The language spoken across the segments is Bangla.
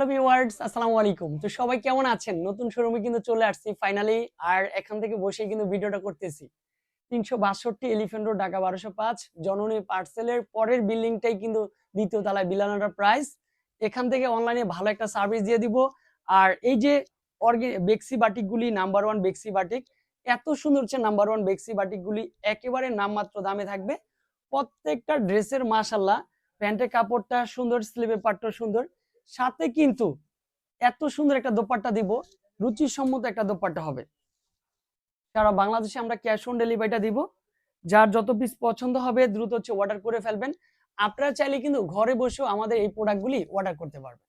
হ্যালো ভিউয়ার্স আসসালামু আলাইকুম তো সবাই কেমন আছেন? নতুন শোরুমে কিন্তু চলে আসছি ফাইনালি আর এখান থেকে বসেই কিন্তু ভিডিওটা করতেছি। তিনশো বাষট্টি এলিফেন্ট রোড ঢাকা বারোশো পাঁচ, জননী পার্সেলের পরের বিল্ডিংটাই কিন্তু দ্বিতীয় তলায় বিলানাটা প্রাইস এখান থেকে অনলাইনে ভালো একটা সার্ভিস দিয়ে দিব। আর এই যে অর্গে বেক্সি বাটিকগুলি নাম্বার ওয়ান বেক্সি বাটিক এত সুন্দর হচ্ছে নাম্বার ওয়ান বেক্সি বাটিকগুলি একেবারে নামমাত্র দামে থাকবে। প্রত্যেকটা ড্রেসের মাশাল্লাহ। প্যান্টের কাপড়টা সুন্দর স্লিভের পাটটা সুন্দর। সাথে কিন্তু এত সুন্দর একটা দোপাট্টা দিব, রুচিসম্মত একটা দোপাট্টা হবে। সারা বাংলাদেশে আমরা ক্যাশ অন ডেলিভারিটা দিব। যার যত পিস পছন্দ হবে দ্রুত হচ্ছে অর্ডার করে ফেলবেন। আপনারা চাইলে কিন্তু ঘরে বসেও আমাদের এই প্রোডাক্টগুলি অর্ডার করতে পারবেন।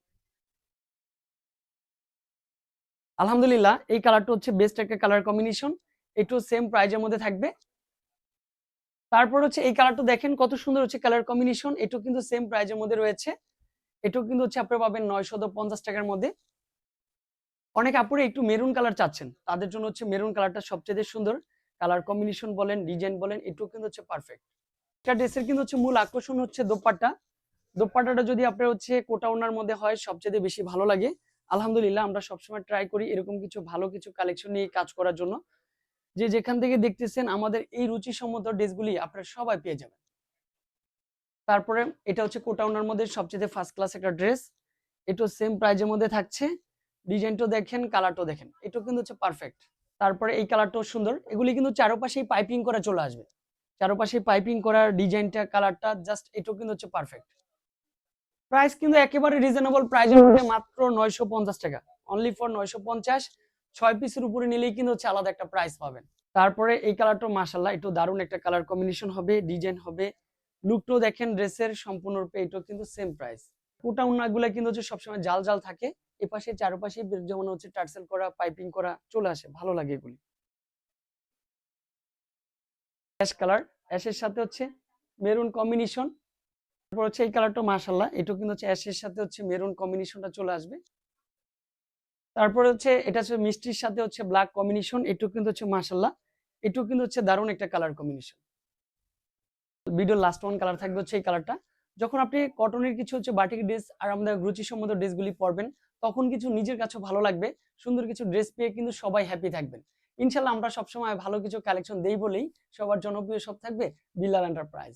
আলহামদুলিল্লাহ, এই কালারটা হচ্ছে বেস্ট একটা কালার কম্বিনেশন একটু সেম প্রাইজের মধ্যে থাকবে। তারপর হচ্ছে এই কালারটা দেখেন কত সুন্দর হচ্ছে কালার কম্বিনেশন এটাও কিন্তু সেম প্রাইজের মধ্যে রয়েছে। এটাও কিন্তু হচ্ছে আপনারা পাবেন নয়শো পঞ্চাশ টাকার মধ্যে। অনেক আপুরে একটু মেরুন কালার চাচ্ছেন। তাদের জন্য হচ্ছে মেরুন কালারটা সবচেয়ে সুন্দর। কালার কম্বিনেশন বলেন ডিজাইন বলেন, এটাও কিন্তু হচ্ছে পারফেক্ট একটা ড্রেসের কিন্তু হচ্ছে মূল আকর্ষণ হচ্ছে দোপাট্টা। দোপাট্টাটা যদি আপনার হচ্ছে কোটা ওনার মধ্যে হয়, সবচেয়ে বেশি ভালো লাগে। আলহামদুলিল্লাহ, আমরা সবসময় ট্রাই করি এরকম কিছু ভালো কিছু কালেকশন নিয়ে কাজ করার জন্য। যে যেখান থেকে দেখতেছেন, আমাদের এই রুচিসম্মত ড্রেসগুলি আপনারা সবাই পেয়ে যাবেন। তারপরে এটা হচ্ছে কোটা ওনার মধ্যে সবচেয়ে ফার্স্ট ক্লাস একটা ড্রেস এটাও সেম প্রাইজের মধ্যে থাকছে। ডিজাইনটাও দেখেন কালারটাও দেখেন। এটাও কিন্তু হচ্ছে পারফেক্ট তারপরে এই কালারটাও সুন্দর। এগুলি কিন্তু চারপাশেই পাইপিং করা চলে আসবে। চারপাশে পাইপিং করার ডিজাইনটা কালারটা জাস্ট এটাও কিন্তু হচ্ছে পারফেক্ট প্রাইস কিন্তু একেবারে রিজনেবল প্রাইজের মধ্যে মাত্র নয়শো পঞ্চাশ টাকা। অনলি ফর নয়শো পঞ্চাশ। ছয় পিসের উপরে নিলেই কিন্তু হচ্ছে আলাদা একটা প্রাইস পাবেন। তারপরে এই কালারটা মাসাল্লাহ একটু দারুণ একটা কালার কম্বিনেশন হবে ডিজাইন হবে। লুকটাও দেখেন, ড্রেসের সম্পূর্ণরূপে এটাও কিন্তু সেম প্রাইস কোটা উন্নাগুলো কিন্তু হচ্ছে সবসময় জাল জাল থাকে। এপাশে চারপাশে যেমন হচ্ছে টার্সেল করা, পাইপিং করা চলে আসে, ভালো লাগে এগুলি। অ্যাশ কালার, অ্যাশের সাথে হচ্ছে মেরুন কম্বিনেশন। তারপর হচ্ছে এই কালারটা মাশাল্লাহ এটাও কিন্তু হচ্ছে অ্যাশের সাথে হচ্ছে মেরুন কম্বিনেশনটা চলে আসবে। তারপরে হচ্ছে এটা হচ্ছে মিষ্টির সাথে হচ্ছে ব্ল্যাক কম্বিনেশন, এটাও কিন্তু হচ্ছে মাশাল্লাহ এটাও কিন্তু হচ্ছে দারুণ একটা colour combination. Video last one colour থাকবে হচ্ছে এই কালারটা যখন আপনি কটনের কিছু হচ্ছে বাটিক ড্রেস আর আমাদের রুচি সম্মত ড্রেসগুলি পরবেন, তখন কিছু নিজের কাছে ভালো লাগবে, সুন্দর কিছু ড্রেস পেয়ে কিন্তু সবাই হ্যাপি থাকবেন। ইনশাল্লাহ আমরা সবসময় ভালো কিছু কালেকশন দেই বলেই সবার জনপ্রিয় সব থাকবে বিল্লাল এন্টারপ্রাইজ